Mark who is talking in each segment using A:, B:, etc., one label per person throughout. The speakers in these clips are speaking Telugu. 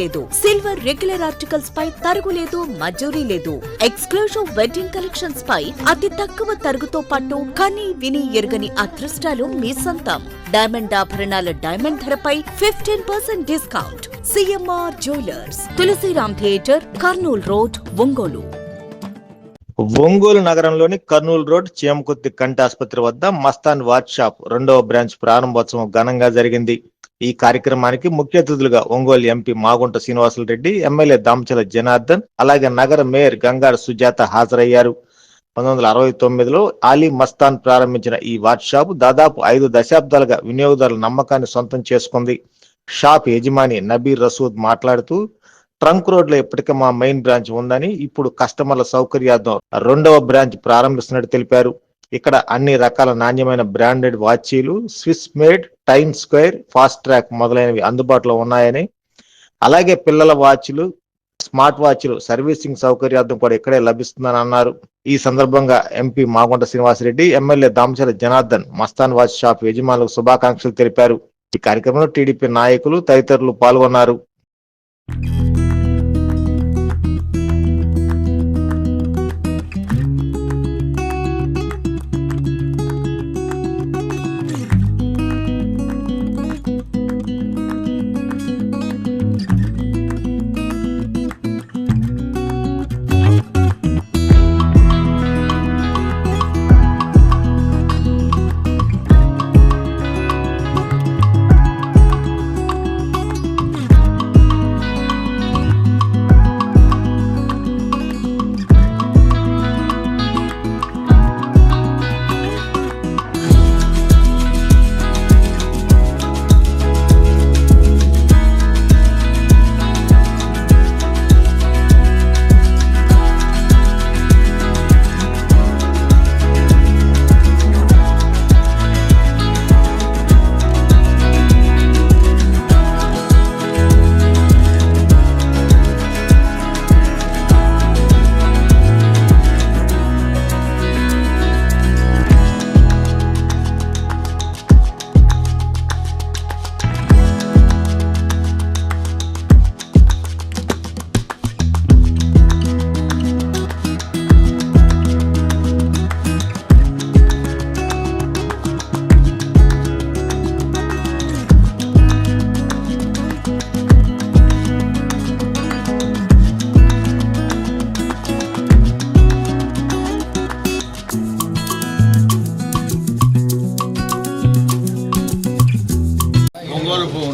A: లేదు. సిల్వర్ రెగ్యులర్ ఆర్టికల్స్ పై తరుగు లేదు మజూరీ లేదు. ఎక్స్క్లూజివ్ వెడ్డింగ్ కలెక్షన్స్ పై అతి తక్కువ తరుగుతో పాటు కని విని ఎరుగని అదృష్టాలు మీ సొంతం. డైమండ్ ఆభరణాల డైమండ్ ధరపై fifteen percent discount CMR jewellers Tulasiram theatre Kurnool road Ongole.
B: Ongole నగరంలోని కర్నూలు రోడ్ చీమకుర్తి కంటి ఆసుపత్రి వద్ద మస్తాన్ వాచ్ షాప్ రెండవ బ్రాంచ్ ప్రారంభోత్సవం ఘనంగా జరిగింది. ఈ కార్యక్రమానికి ముఖ్య అతిథులుగా ఒంగోలు ఎంపీ మాగుంట శ్రీనివాసులు రెడ్డి ఎమ్మెల్యే దామచల జనార్దన్ అలాగే నగర మేయర్ గంగారు సుజాత హాజరయ్యారు. పంతొమ్మిది వందల అరవై తొమ్మిదిలో ఆలీ మస్తాన్ ప్రారంభించిన ఈ వాచ్ షాప్ దాదాపు ఐదు దశాబ్దాలుగా వినియోగదారుల నమ్మకాన్ని సొంతం చేసుకుంది. షాప్ యజమాని నబీర్ రసూద్ మాట్లాడుతూ ట్రంక్ రోడ్లో ఇప్పటికే మా మెయిన్ బ్రాంచ్ ఉందని ఇప్పుడు కస్టమర్ల సౌకర్యార్థం రెండవ బ్రాంచ్ ప్రారంభిస్తున్నట్టు తెలిపారు. ఇక్కడ అన్ని రకాల నాణ్యమైన branded వాచీలు Swiss made Time Square Fastrack మొదలైనవి అందుబాటులో ఉన్నాయని. అలాగే పిల్లల వాచ్లు స్మార్ట్ వాచ్లు సర్వీసింగ్ సౌకర్యార్థం కూడా ఇక్కడే లభిస్తుందని అన్నారు. ఈ సందర్భంగా MP Magunta Srinivasareddy MLA Damachala Janardhan Mastan watch shop యజమానులకు శుభాకాంక్షలు తెలిపారు. ఈ కార్యక్రమంలో టీడీపీ నాయకులు తదితరులు పాల్గొన్నారు.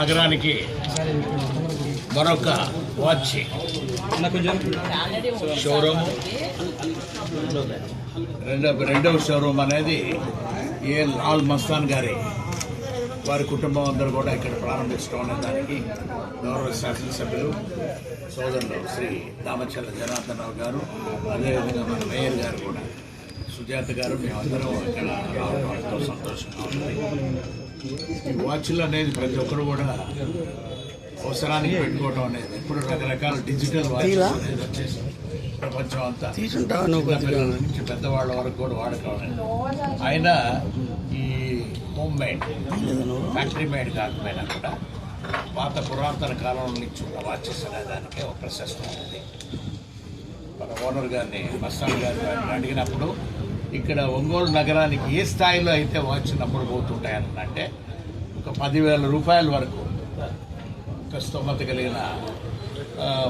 C: నగరానికి మరొక వాచ్ షోరూమ్. రెండవ రెండవ షోరూమ్ అనేది ఏ లాల్ మస్తాన్ గారి వారి కుటుంబం అందరూ కూడా ఇక్కడ ప్రారంభించడం అనే దానికి గౌరవ శాసనసభ్యులు సోదరులు శ్రీ దామచల్ల జనార్దన్ రావు గారు అదేవిధంగా మన మేయర్ గారు కూడా సుజాత గారు మేమందరం ఇక్కడ రావడం సంతోషంగా ఉంది. ఈ వాచ్లు అనేది ప్రతి ఒక్కరు కూడా అవసరానికి పెట్టుకోవడం అనేది ఇప్పుడు రకరకాల డిజిటల్ వాచెస్ అనేది వచ్చేసి ప్రపంచం అంతా పిల్లల నుంచి పెద్దవాళ్ళ వరకు కూడా వాడకం అనేది. అయినా ఈ హోమ్ మేడ్ ఫ్యాక్టరీ మేడ్ కాకపోయినా కూడా పాత పురాతన కాలం నుంచి ఉన్న వాచెస్ అనే దానికి ఒక ప్రశస్తం ఉంది. మన ఓనర్ గారిని మస్తాన్ గారిని అడిగినప్పుడు ఇక్కడ ఒంగోలు నగరానికి ఏ స్థాయిలో అయితే వాచ్ నంబర్ పోతుంటాయని అంటే ఒక పదివేల రూపాయల వరకు ఒక స్తోమత కలిగిన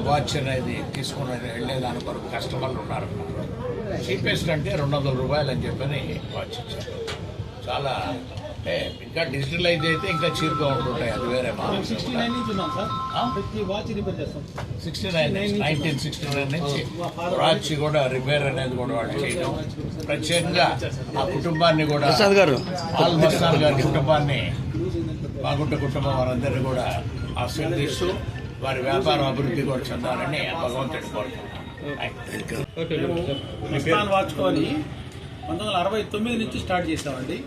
C: వాచ్ అనేది తీసుకుని వెళ్ళేదాని వరకు కస్టమర్లు ఉన్నారు చీపెస్ట్ అంటే రెండు వందల రూపాయలు అని చెప్పని వాచ్ ఇచ్చారు. చాలా అంటే ఇంకా డిజిటలైజ్ అయితే ఇంకా చీప్గా ఉంటుంటాయి అది వేరే
D: sixty nine
C: nineteen sixty nine నుంచి వాచ్ కూడా రిపేర్ అనేది కూడా వాళ్ళు చేయడం. ప్రత్యేకంగా ఆ కుటుంబాన్ని కూడా ఆల్ మస్తాన్ గారి కుటుంబాన్ని మాగుంట కుటుంబం వారందరినీ కూడా ఆశీర్వదిస్తూ వారి వ్యాపారం అభివృద్ధి కూడా చెందాలని భగవంతుడి కోరుతున్నాను.
D: వాచుకొని పంతొమ్మిది వందల అరవై తొమ్మిది నుంచి స్టార్ట్ చేసామండి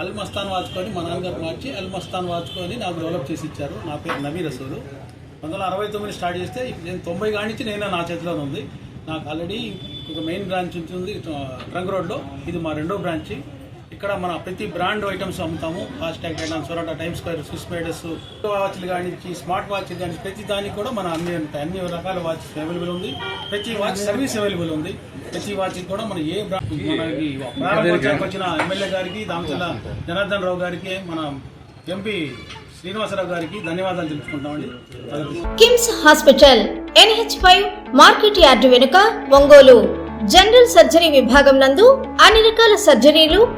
D: అల్ మస్తాన్ వాచుకొని మా నాన్నగారు మార్చి అల్ మస్తాన్ వాచుకొని నాకు డెవలప్ చేసి ఇచ్చారు. నా పేరు నవీ రసూలు పంతొమ్మిది వందల అరవై తొమ్మిది స్టార్ట్ చేస్తే నేను తొంభై కాడి నేను నా చేతిలోనే ఉంది. నాకు ఆల్రెడీ ఒక మెయిన్ బ్రాంచ్ ఉంటుంది ట్రంక్ రోడ్లో. ఇది మా రెండో బ్రాంచ్. ఇక్కడ మన ప్రతి బ్రాండ్ ఐటమ్స్ అమ్ముతాము. Fastrack items Sonata Time Square Swiss మేడస్ వాచ్లు కానీ స్మార్ట్ వాచ్లు కానీ ప్రతి దానికి కూడా మన అన్ని ఉంటాయి. అన్ని రకాల వాచెస్ అవైలబుల్ ఉంది. ప్రతి వాచ్ సర్వీస్ అవైలబుల్ ఉంది. ప్రతి వాచ్ కూడా మన ఏ బ్రాండ్ మనకి ప్రారంభోత్సవానికి వచ్చిన ఎమ్మెల్యే గారికి దామచల జనార్దన్ రావు గారికి మన ఎంపీ శ్రీనివాసరావు గారికి ధన్యవాదాలు తెలుపుకుంటామండి.
E: KIMS hospital NH five market yard Ongole Ongole. General surgery విభాగం నందు అన్ని రకాల సర్జరీలు